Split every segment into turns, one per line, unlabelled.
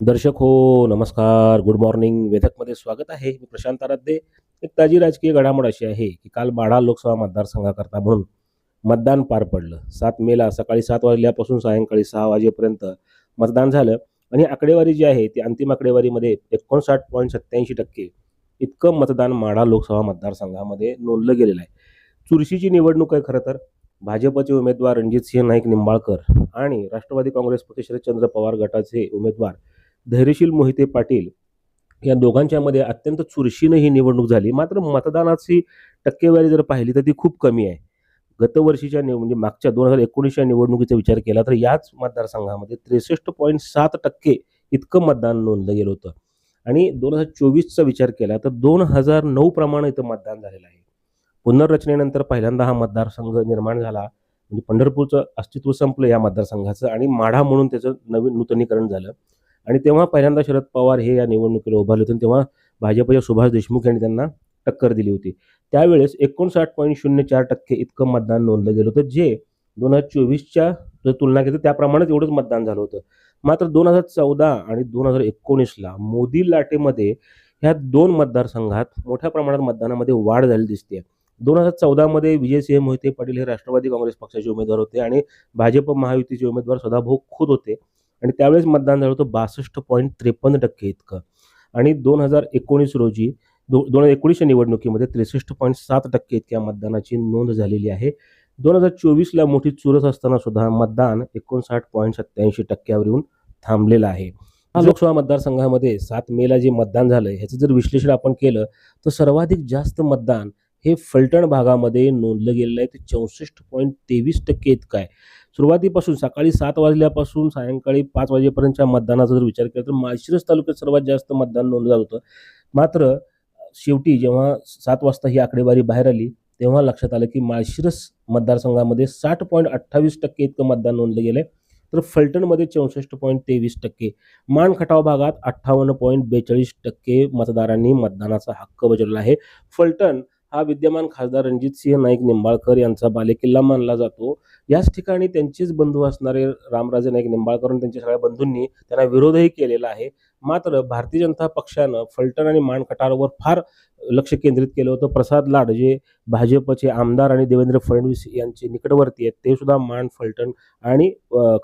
दर्शक हो नमस्कार. गुड मॉर्निंग वेधकमध्ये स्वागत आहे. मी प्रशांत आराध्ये. एक ताजी राजकीय घडामोड अशी आहे की काल माढा लोकसभा मतदारसंघाकरता म्हणून मतदान पार पडलं. सात मेला सकाळी सात वाजल्यापासून सायंकाळी सहा वाजेपर्यंत मतदान झालं आणि आकडेवारी जी आहे ती अंतिम आकडेवारीमध्ये एकोणसाठ पॉईंट सत्त्याऐंशी टक्के इतकं मतदान माढा लोकसभा मतदारसंघामध्ये नोंदलं गेलेलं आहे. चुरशीची निवडणूक आहे खरं तर. भाजपचे उमेदवार रणजितसिंह नाईक निंबाळकर आणि राष्ट्रवादी काँग्रेस पक्ष शरदचंद्र पवार गटाचे उमेदवार धैर्यशील मोहिते पाटील या दोघांच्यामध्ये अत्यंत चुरशीनं ही निवडणूक झाली. मात्र मतदानाची टक्केवारी जर पाहिली तर ती खूप कमी आहे. गतवर्षीच्या निव म्हणजे मागच्या दोन हजार एकोणीसच्या निवडणुकीचा विचार केला तर याच मतदारसंघामध्ये त्रेसष्ट पॉईंट सात टक्के इतकं मतदान नोंदलं गेलं होतं. आणि दोन हजार चोवीसचा विचार केला तर दोन हजार नऊ प्रमाणे इथं मतदान झालेलं आहे. पुनर्रचनेनंतर पहिल्यांदा हा मतदारसंघ निर्माण झाला. म्हणजे पंढरपूरचं अस्तित्व संपलं या मतदारसंघाचं आणि माढा म्हणून त्याचं नवीन नूतनीकरण झालं. आणि तेव्हा पहिल्यांदा शरद पवार हे या निवडणुकीला उभारले होते तेव्हा भाजपच्या सुभाष देशमुख यांनी त्यांना टक्कर दिली होती. त्यावेळेस एकोणसाठ पॉईंट शून्य चार टक्के इतकं मतदान नोंदलं गेलं होतं जे दोन हजार चोवीसच्या जर तुलना केली तर त्याप्रमाणेच एवढंच मतदान झालं होतं. मात्र दोन हजार चौदा आणि दोन हजार एकोणीसला मोदी लाटेमध्ये ह्या दोन मतदारसंघात मोठ्या प्रमाणात मतदानामध्ये वाढ झाली दिसते दोन हजार चौदामध्ये विजयसिंह मोहिते पाटील हे राष्ट्रवादी काँग्रेस पक्षाचे उमेदवार होते आणि भाजप महायुतीचे उमेदवार सदाभाऊ खोत होते. आणि त्यावेळेस मतदान झालं होतं बासष्ट पॉईंट त्रेपन्न टक्के इतकं. आणि दोन हजार एकोणीस रोजी दो दोन हजार एकोणीसच्या निवडणुकीमध्ये त्रेसष्ट पॉईंट सात टक्के इतक्या मतदानाची नोंद झालेली आहे. दोन हजार चोवीसला मोठी चुरस असताना सुद्धा मतदान एकोणसाठ पॉईंट सत्त्याऐंशी टक्क्यावर येऊन थांबलेलं आहे. हा लोकसभा मतदारसंघामध्ये सात मेला जे मतदान झालं ह्याचं जर विश्लेषण आपण केलं तर सर्वाधिक जास्त मतदान हे फलटण भागामध्ये नोंदलं गेलेलं आहे. ते चौसष्ट पॉईंट तेवीस टक्के इतकं आहे. सुरुवातीपासून सकाळी सात वाजल्यापासून सायंकाळी पाच वाजेपर्यंतच्या मतदानाचा जर विचार केला तर माळशिरस तालुक्यात सर्वात जास्त मतदान नोंदलं होतं. मात्र शेवटी जेव्हा सात वाजता ही आकडेवारी बाहेर आली तेव्हा लक्षात आलं की माळशिरस मतदारसंघामध्ये साठ पॉईंट अठ्ठावीस टक्के इतकं मतदान नोंदलं गेलं आहे तर फलटणमध्ये चौसष्ट पॉईंट तेवीस टक्के मान खटाव भागात अठ्ठावन्न पॉईंट बेचाळीस टक्के मतदारांनी मतदानाचा हक्क बजावला आहे. फलटण हा विद्यमान खासदार रणजितसिंह नाईक निंबाळकर यांचा बालेकिल्ला मानला जातो. याच ठिकाणी त्यांचेच बंधू असणारे रामराजे नाईक निंबाळकर आणि त्यांच्या सगळ्या बंधूंनी त्यांना विरोधही केलेला आहे. मात्र भारतीय जनता पक्षानं फलटण आणि माणकटारवर फार लक्ष केंद्रित केलं होतं. प्रसाद लाड जे भाजपचे आमदार आणि देवेंद्र फडणवीस यांचे निकटवर्ती आहेत ते सुद्धा मान फलटण आणि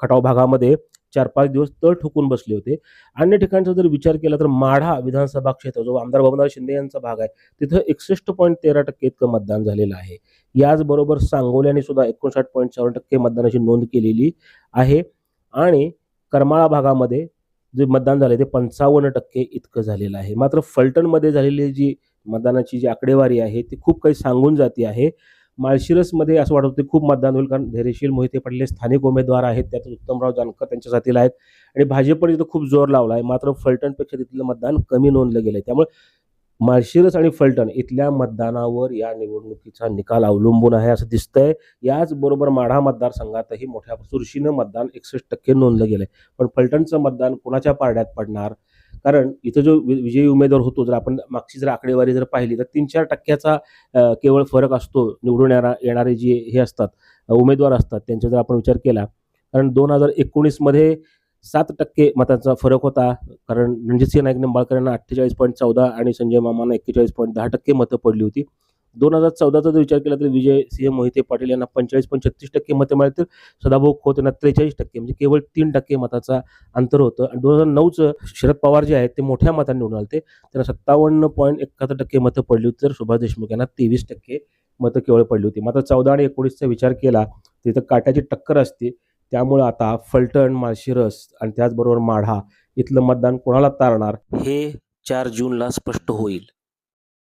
खटाव भागामध्ये चार पाच दिवस तळ ठोकून बसले होते. अन्य ठिकाणचा जर विचार केला तर माढा विधानसभा क्षेत्र जो आमदार बबनराव शिंदे यांचा भाग आहे तिथं एकसष्ट पॉईंट तेरा टक्के इतकं मतदान झालेलं आहे. याचबरोबर सांगोल्याने सुद्धा एकोणसाठ पॉईंट चौदा टक्के मतदानाची नोंद केलेली आहे. आणि करमाळा भागामध्ये जे मतदान झालं ते पंचावन्न टक्के इतकं झालेलं आहे. मात्र फलटणमध्ये झालेली जी मतदानाची जी आकडेवारी आहे ती खूप काही सांगून जाते आहे. माळशिरसमध्ये असं वाटत होतं खूप मतदान होईल कारण धैर्यशील मोहिते पाटील स्थानिक उमेदवार आहेत त्यात उत्तमराव जानकर त्यांच्या साथीला आहेत. आणि भाजपने तिथं खूप जोर लावला आहे मात्र फलटणपेक्षा तिथलं मतदान कमी नोंदलं गेलं आहे त्यामुळे माळशिरस आणि फलटण इथल्या मतदानावर या निवडणुकीचा निकाल अवलंबून आहे असं दिसतंय. याचबरोबर माढा मतदारसंघातही मोठ्या चुरशीनं मतदान एकसष्ट टक्के नोंदलं गेलं आहे पण फलटणचं मतदान कुणाच्या पारड्यात पडणार? कारण इथं जो वि- विजयी उमेदवार होतो जर आपण मागची जर आकडेवारी जर पाहिली तर तीन चार टक्क्याचा केवळ फरक असतो निवडून येणार येणारे जे हे असतात उमेदवार असतात त्यांचा जर आपण विचार केला कारण दोन हजार एकोणीसमध्ये सात टक्के मतांचा फरक होता कारण रणजितसिंह नाईक निंबाळकर यांना अठ्ठेचाळीस पॉईंट चौदा आणि संजय मामांना एक्केचाळीस पॉईंट दहा टक्के मतं पडली होती. दोन हजार चौदाचा जर विचार केला तर विजय सिंह मोहिते पाटील यांना पंचेचाळीस पण छत्तीस टक्के मतं मिळाली तर सदाभाऊ खोत यांना त्रेचाळीस टक्के म्हणजे केवळ तीन टक्के मताचा अंतर होतं. आणि दोन हजार नऊचं शरद पवार जे आहेत ते मोठ्या मतांनी निवडून आले त्यांना सत्तावन्न पॉईंट एकाहत्तर टक्के मतं पडली होती तर सुभाष देशमुख यांना तेवीस टक्के मतं केवळ पडली होती. मात्र चौदा आणि एकोणीसचा विचार केला तिथं काट्याची टक्कर असते. त्यामुळं आता फलटण माळशिरस आणि त्याचबरोबर माढा इथलं मतदान कोणाला तारणार? हे चार जूनला स्पष्ट होईल.